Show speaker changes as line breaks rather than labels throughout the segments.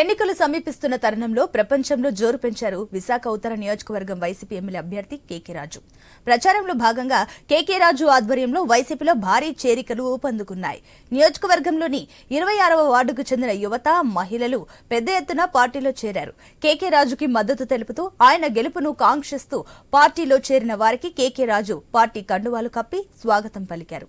ఎన్నికలు సమీపిస్తున్న తరుణంలో ప్రపంచంలో జోరు పెంచారు విశాఖ ఉత్తర నియోజకవర్గం వైసీపీ ఎమ్మెల్యే అభ్యర్థి కేకే రాజు. ప్రచారంలో భాగంగా కేకే రాజు ఆధ్వర్యంలో వైసీపీలో భారీ చేరికలు ఊపందుకున్నాయి. నియోజకవర్గంలోని ఇరవై ఆరవ వార్డుకు చెందిన యువత మహిళలు పెద్ద ఎత్తున పార్టీలో చేరారు. కేకే రాజుకి మద్దతు తెలుపుతూ ఆయన గెలుపును కాంక్షిస్తూ పార్టీలో చేరిన వారికి కేకే రాజు పార్టీ కండువాలు కప్పి స్వాగతం పలికారు.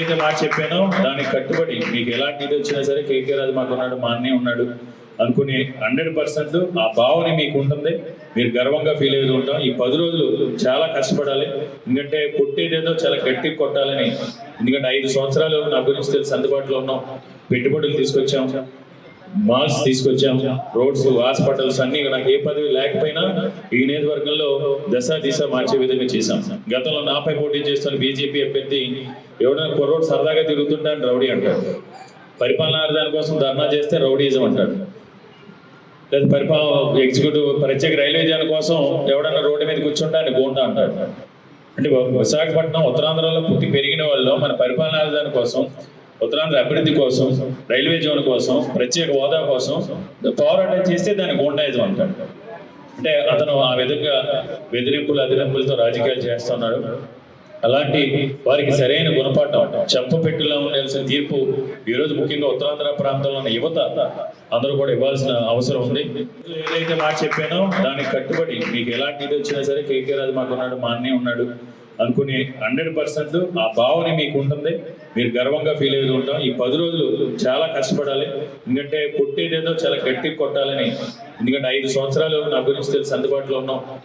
ఏదైతే మాట చెప్పానో. దానికి కట్టుబడి మీకు ఎలాంటి ఇది వచ్చినా సరే కేకే రాజు మాకు ఉన్నాడు మా అన్నయ్య ఉన్నాడు అనుకుని హండ్రెడ్ పర్సెంట్ ఆ భావన మీకు ఉంటుంది. మీరు గర్వంగా ఫీల్ అయ్యేది ఉంటాం. ఈ పది రోజులు చాలా కష్టపడాలి. ఎందుకంటే కొట్టేదేదో చాలా గట్టి కొట్టాలని. ఎందుకంటే ఐదు సంవత్సరాలు నా గురించి తెలిసి అందుబాటులో ఉన్నాం. పెట్టుబడులు తీసుకొచ్చాం. మాల్స్ తీసుకొచ్చాం. రోడ్స్ హాస్పిటల్స్ అన్ని నాకు ఏ పదవి లేకపోయినా ఈ నియోజకవర్గంలో దశ దిశ మార్చే విధంగా చేశాం. గతంలో నాపై పోటీ చేస్తున్న బీజేపీ అభ్యర్థి ఎవడైనా కుర్రోడు సరదాగా తిరుగుతుంటాను అని రౌడీ అంటాడు. పరిపాలనా దాని కోసం ధర్నా చేస్తే రౌడీజం అంటాడు. లేదా పరిపాలన ఎగ్జిక్యూటివ్ ప్రత్యేక రైల్వే జోన్ కోసం ఎవడన్నా రోడ్డు మీద కూర్చుంటా అని గోండా అంటాడు. అంటే విశాఖపట్నం ఉత్తరాంధ్రలో పుట్టి పెరిగిన వాళ్ళు మన పరిపాలనా దాని కోసం ఉత్తరాంధ్ర అభివృద్ధి కోసం రైల్వే జోన్ కోసం ప్రత్యేక హోదా కోసం పోరాటం చేస్తే దాన్ని గోండాయిజం అంటాడు. అంటే అతను ఆ విధంగా బెదిరింపులు అదిరింపులతో రాజకీయాలు చేస్తున్నాడు. అలాంటి వారికి సరైన గుణపాఠం చెప్పపెట్టులా ఉండాల్సిన తీర్పు ఈ రోజు ముఖ్యంగా ఉత్తరాంధ్ర ప్రాంతంలో ఉన్న యువత అందరూ కూడా ఇవ్వాల్సిన అవసరం ఉంది. ఏదైతే మాట చెప్పానో దానికి కట్టుబడి మీకు ఎలాంటి ఇది వచ్చినా సరే కేకే రాజు మాకు ఉన్నాడు మా అన్నయ్య ఉన్నాడు. అనుకుని హండ్రెడ్ పర్సెంట్ ఆ భావన మీకు ఉంటుంది. మీరు గర్వంగా ఫీల్ అయ్యేది ఉంటాం. ఈ పది రోజులు చాలా కష్టపడాలి. ఎందుకంటే కొట్టేదేదో చాలా గట్టి కొట్టాలని. ఎందుకంటే ఐదు సంవత్సరాలు నా గురించి తెలిసి అందుబాటులో ఉన్నాం.